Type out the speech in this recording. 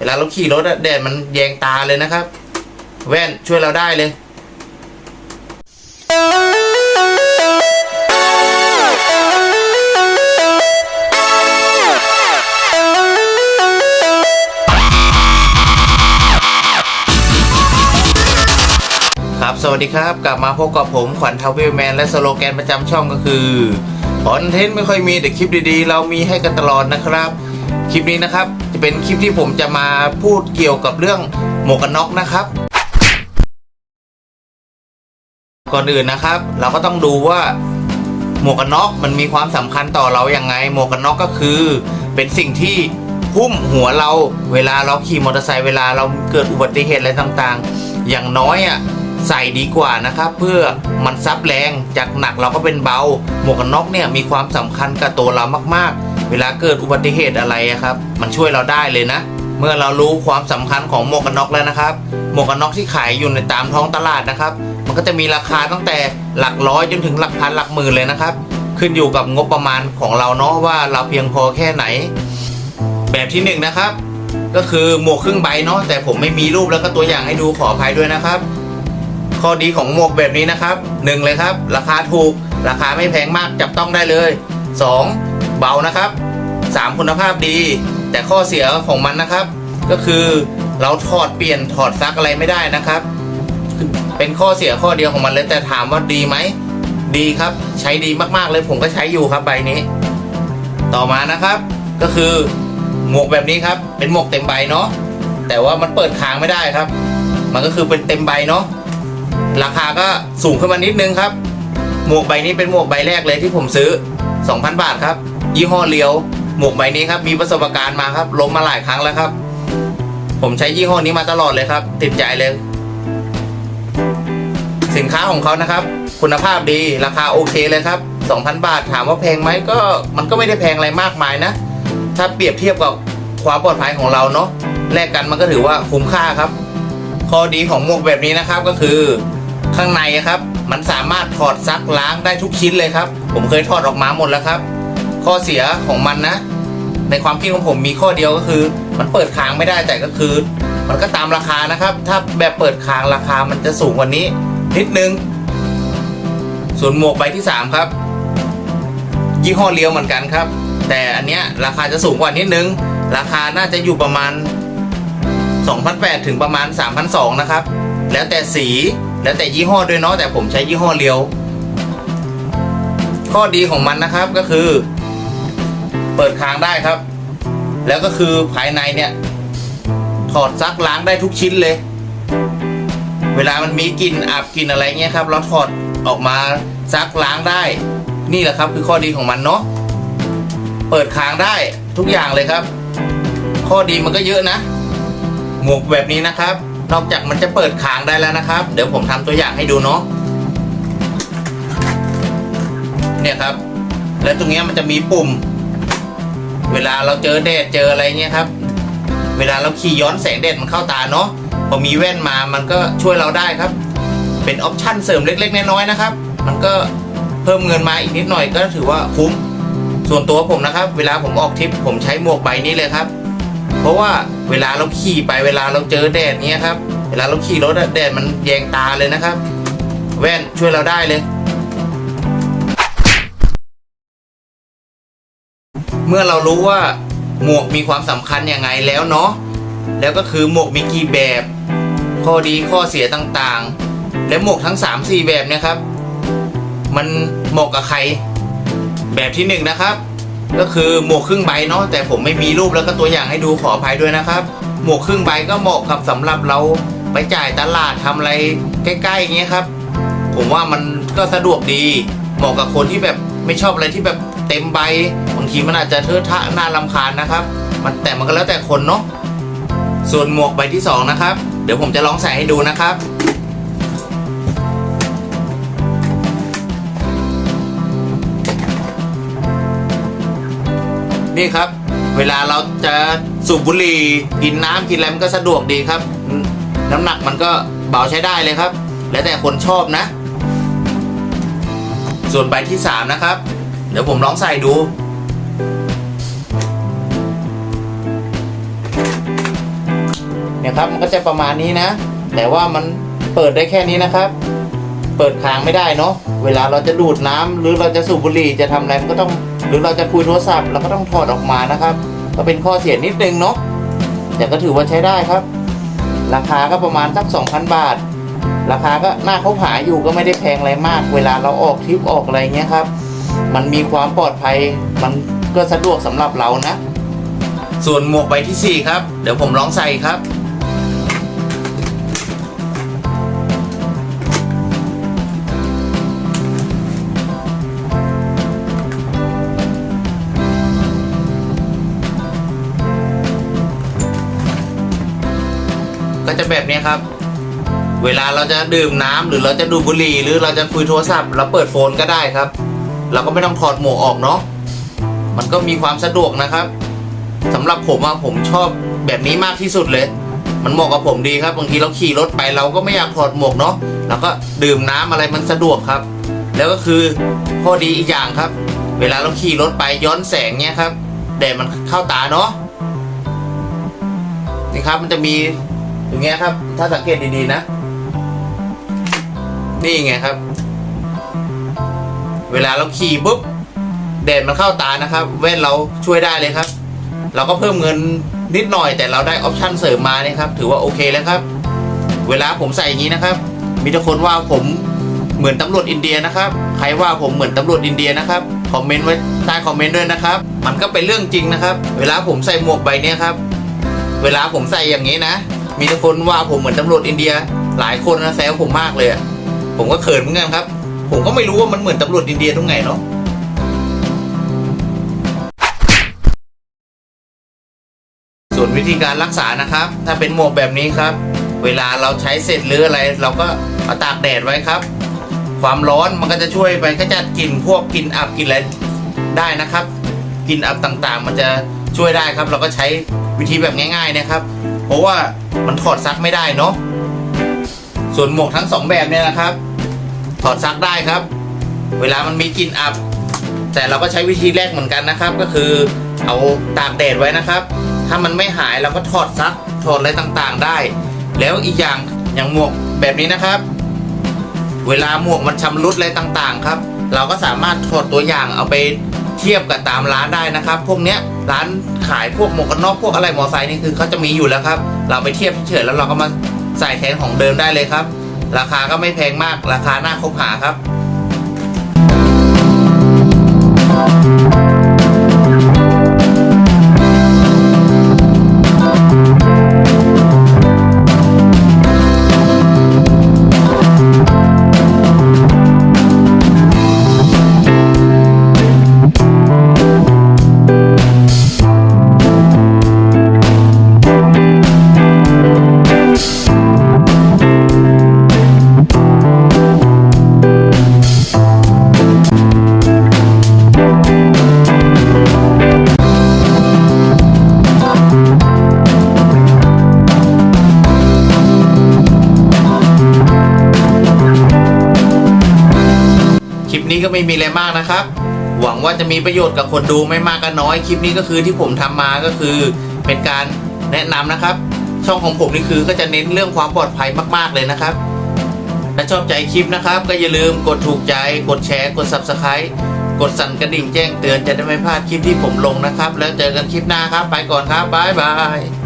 เวลาเราขี่รถอะแดดมันแยงตาเลยนะครับ แว่นช่วยเราได้เลยครับสวัสดีครับ กลับมาพบกับผมขวัญทาวเวลแมน และสโลแกนประจำช่องก็คือคอนเทนต์ไม่ค่อยมีแต่คลิปดีๆ เรามีให้กันตลอดนะครับ คลิปนี้นะครับ จะเป็นคลิปที่ผมจะมาพูดเกี่ยวกับเรื่องหมวกกันน็อกนะครับ ก่อนอื่นนะครับ เราก็ต้องดูว่าหมวกกันน็อกมันมีความสำคัญต่อเราอย่างไง หมวกกันน็อกก็คือ เป็นสิ่งที่หุ้มหัวเราเวลาเราขี่มอเตอร์ไซค์เวลาเราเกิดอุบัติเหตุอะไรต่างๆ อย่างน้อยอะใส่ดีกว่านะครับ เพื่อมันซับแรงจากหนักเราก็เป็นเบา หมวกกันน็อกเนี่ยมีความสำคัญกับตัวเรามากๆ เวลาเกิดอุบัติเหตุอะไรครับ มันช่วยเราได้เลยนะ เมื่อเรารู้ความสำคัญของหมวกกันน็อกแล้วนะครับ หมวกกันน็อกที่ขายอยู่ในตามท้องตลาดนะครับ มันก็จะมีราคาตั้งแต่หลักร้อยจนถึงหลักพันหลักหมื่นเลยนะครับ ขึ้นอยู่กับงบประมาณของเราเนาะว่าเราเพียงพอแค่ไหน แบบที่หนึ่งนะครับ ก็คือหมวกครึ่งใบเนาะแต่ผมไม่มีรูปแล้วก็ตัวอย่างให้ดูขออภัยด้วยนะครับ ข้อดีของหมวกแบบนี้นะครับหนึ่งเลยครับ ราคาถูกราคาไม่แพงมากจับต้องได้เลยสอง เบานะครับสามคุณภาพดี แต่ข้อเสียของมันนะครับ ก็คือเราถอดเปลี่ยนถอดซักอะไรไม่ได้นะครับ เป็นข้อเสียข้อเดียวของมันเลยแต่ถามว่าดีไหมดีครับใช้ดีมากๆเลยผมก็ใช้อยู่ครับใบนี้ ต่อมานะครับ ก็คือหมวกแบบนี้ครับ เป็นหมวกเต็มใบเนาะแต่ว่ามันเปิดค้างไม่ได้ครับ มันก็คือเป็นเต็มใบเนาะราคาก็สูงขึ้นมานิดนึงครับ หมวกใบนี้เป็นหมวกใบแรกเลยที่ผมซื้อ 2,000 บาทครับ ยี่ห้อเลียวหมวกใบนี้ครับมีประสบการณ์มาครับล้มมาหลายครั้งแล้วครับ ผมใช้ยี่ห้อนี้มาตลอดเลยครับ ติดใจเลย สินค้าของเขานะครับ คุณภาพดีราคาโอเคเลยครับ 2,000 บาทถามว่าแพงไหมก็มันก็ไม่ได้แพงอะไรมากมายนะ ถ้าเปรียบเทียบกับความปลอดภัยของเราเนาะแลกกันมันก็ถือว่าคุ้มค่าครับข้อดีของหมวกแบบนี้นะครับก็คือข้างในครับ มันสามารถถอดซักล้างได้ทุกชิ้นเลยครับ ผมเคยถอดออกมาหมดแล้วครับ ข้อเสียของมันนะ ในความคิดของผมมีข้อเดียวก็คือ มันเปิดค้างไม่ได้แต่ก็คือ มันก็ตามราคานะครับ ถ้าแบบเปิดค้างราคามันจะสูงกว่านี้ นิดนึง ส่วนหมวกใบที่ 3 ครับ ยี่ห้อเลียวเหมือนกันครับ แต่อันเนี้ยราคาจะสูงกว่านิดนึง ราคาน่าจะอยู่ประมาณ2,800ถึงประมาณ3,200นะครับ แล้วแต่สี แล้วแต่ยี่ห้อด้วยเนาะ แต่ผมใช้ยี่ห้อเลียว ข้อดีของมันนะครับก็คือ เปิดคางได้ครับ แล้วก็คือภายในเนี่ยถอดซักล้างได้ทุกชิ้นเลย เวลามันมีกลิ่นอับกลิ่นอะไรเงี้ยครับ เราถอดออกมาซักล้างได้ นี่แหละครับคือข้อดีของมันเนาะเปิดคางได้ทุกอย่างเลยครับ ข้อดีมันก็เยอะนะ หมวกแบบนี้นะครับ นอกจากมันจะเปิดคางได้แล้วนะครับ เดี๋ยวผมทำตัวอย่างให้ดูเนาะเนี่ยครับ แล้วตรงเนี้ยมันจะมีปุ่ม เวลาเราเจอแดดเจออะไรเงี้ยครับ เวลาเราขี่ย้อนแสงแดดมันเข้าตาเนาะพอมีแว่นมามันก็ช่วยเราได้ครับ เป็นออปชั่นเสริมเล็ก ๆ น้อยๆนะครับ มันก็เพิ่มเงินมาอีกนิดหน่อยก็ถือว่าคุ้ม ส่วนตัวผมนะครับ เวลาผมออกทริปผมใช้หมวกใบนี้เลยครับ เพราะว่าเวลาเราขี่ไปเวลาเราเจอแดดเนี้ยครับ เวลาเราขี่รถแดดมันแยงตาเลยนะครับ แว่นช่วยเราได้เลย เมื่อเรารู้ว่าหมวกมีความสำคัญยังไงแล้วเนาะแล้วก็คือหมวกมีกี่แบบ ข้อดีข้อเสียต่างๆ และหมวกทั้ง 3-4 แบบเนี่ยครับ มันเหมาะกับใคร แบบที่หนึ่งนะครับ ก็คือหมวกครึ่งใบเนาะแต่ผมไม่มีรูปแล้วก็ตัวอย่างให้ดูขออภัยด้วยนะครับ หมวกครึ่งใบก็เหมาะกับสำหรับเราไปจ่ายตลาดทำอะไรใกล้ๆอย่างเงี้ยครับ ผมว่ามันก็สะดวกดีเหมาะกับคนที่แบบไม่ชอบอะไรที่แบบเต็มใบ ทีมันอาจจะเทอะทะน่ารำคาญนะครับ มันแต่มันก็แล้วแต่คนเนาะส่วนหมวกใบที่สองนะครับ เดี๋ยวผมจะลองใส่ให้ดูนะครับ นี่ครับ เวลาเราจะสูบบุหรี่กินน้ำกินอะไรมันก็สะดวกดีครับ น้ำหนักมันก็เบาใช้ได้เลยครับ แล้วแต่คนชอบนะ ส่วนใบที่สามนะครับ เดี๋ยวผมลองใส่ดู นะครับ มันก็จะประมาณนี้นะ แต่ว่ามันเปิดได้แค่นี้นะครับ เปิดค้างไม่ได้เนาะเวลาเราจะดูดน้ำหรือเราจะสูบบุหรี่จะทำอะไรมันก็ต้อง หรือเราจะคุยโทรศัพท์เราก็ต้องถอดออกมานะครับ ก็เป็นข้อเสียนิดนึงเนาะแต่ก็ถือว่าใช้ได้ครับ ราคาก็ประมาณสัก2,000 บาท ราคาก็น่าเขาหาอยู่ก็ไม่ได้แพงอะไรมาก เวลาเราออกทริปออกอะไรเงี้ยครับ มันมีความปลอดภัยมันก็สะดวกสำหรับเรานะ ส่วนหมวกใบที่ 4 ครับ เดี๋ยวผมลองใส่ครับ ครับ เวลาเราจะดื่มน้ำหรือเราจะดูบุหรี่หรือเราจะคุยโทรศัพท์เราเปิดโฟนก็ได้ครับ เราก็ไม่ต้องถอดหมวกออกเนาะมันก็มีความสะดวกนะครับสำหรับผมอะผมชอบแบบนี้มากที่สุดเลย มันเหมาะกับผมดีครับบางทีเราขี่รถไปเราก็ไม่อยากถอดหมวกเนาะเราก็ดื่มน้ำอะไรมันสะดวกครับ แล้วก็คือข้อดีอีกอย่างครับ เวลาเราขี่รถไปย้อนแสงเนี้ยครับแดดมันเข้าตาเนาะนี่ครับมันจะมี อย่างเงี้ยครับ ถ้าสังเกตดีๆนะ นี่ไงครับ เวลาเราขี่ปุ๊บแดดมันเข้าตานะครับ แว่นเราช่วยได้เลยครับ เราก็เพิ่มเงินนิดหน่อยแต่เราได้ออปชั่นเสริมมาเนี่ยครับถือว่าโอเคแล้วครับ เวลาผมใส่อย่างนี้นะครับ มีทุกคนว่าผมเหมือนตำรวจอินเดียนะครับ ใครว่าผมเหมือนตำรวจอินเดียนะครับคอมเมนต์ไว้ใต้คอมเมนต์ด้วยนะครับ มันก็เป็นเรื่องจริงนะครับ เวลาผมใส่หมวกใบเนี้ยครับ เวลาผมใส่อย่างนี้นะ มีทุกคนว่าผมเหมือนตำรวจอินเดีย หลายคนนะแซวผมมากเลยอะผมก็เขินเหมือนกันครับ ผมก็ไม่รู้ว่ามันเหมือนตำรวจอินเดียตรงไหนเนาะส่วนวิธีการรักษานะครับ ถ้าเป็นหมวกแบบนี้ครับ เวลาเราใช้เสร็จหรืออะไร เราก็เอาตากแดดไว้ครับ ความร้อนมันก็จะช่วยไปขจัดกลิ่นพวกกลิ่นอับกลิ่นอะไรได้นะครับกลิ่นอับต่างๆ มันจะช่วยได้ครับ เราก็ใช้วิธีแบบง่ายๆนะครับ เพราะว่า มันถอดซักไม่ได้เนาะส่วนหมวกทั้งสองแบบเนี่ยนะครับ ถอดซักได้ครับ เวลามันมีกลิ่นอับ แต่เราก็ใช้วิธีแรกเหมือนกันนะครับ ก็คือเอาตากแดดไว้นะครับ ถ้ามันไม่หายเราก็ถอดซักถอดอะไรต่างๆได้ แล้วอีกอย่างอย่างหมวกแบบนี้นะครับ เวลาหมวกมันชำรุดอะไรต่างๆ ครับ เราก็สามารถถอดตัวอย่างเอาไป เทียบกับตามร้านได้นะครับ พวกเนี้ยร้านขายพวกหมวกกันน็อกพวกอะไรมอไซค์นี่คือเขาจะมีอยู่แล้วครับ เราไปเทียบเฉยแล้วเราก็มาใส่แทนของเดิมได้เลยครับ ราคาก็ไม่แพงมากราคาน่าคบหาครับ นี้ก็ไม่มีอะไรมากนะครับ หวังว่าจะมีประโยชน์กับคนดูไม่มากก็น้อย คลิปนี้ก็คือที่ผมทำมาก็คือเป็นการแนะนำนะครับ ช่องของผมนี่คือก็จะเน้นเรื่องความปลอดภัยมาก ๆเลยนะครับ ถ้าชอบใจคลิปนะครับ ก็อย่าลืมกดถูกใจ กดแชร์ กด subscribe กดสั่นกระดิ่งแจ้งเตือนจะได้ไม่พลาดคลิปที่ผมลงนะครับ แล้วเจอกันคลิปหน้าครับ ไปก่อนครับบ๊ายบาย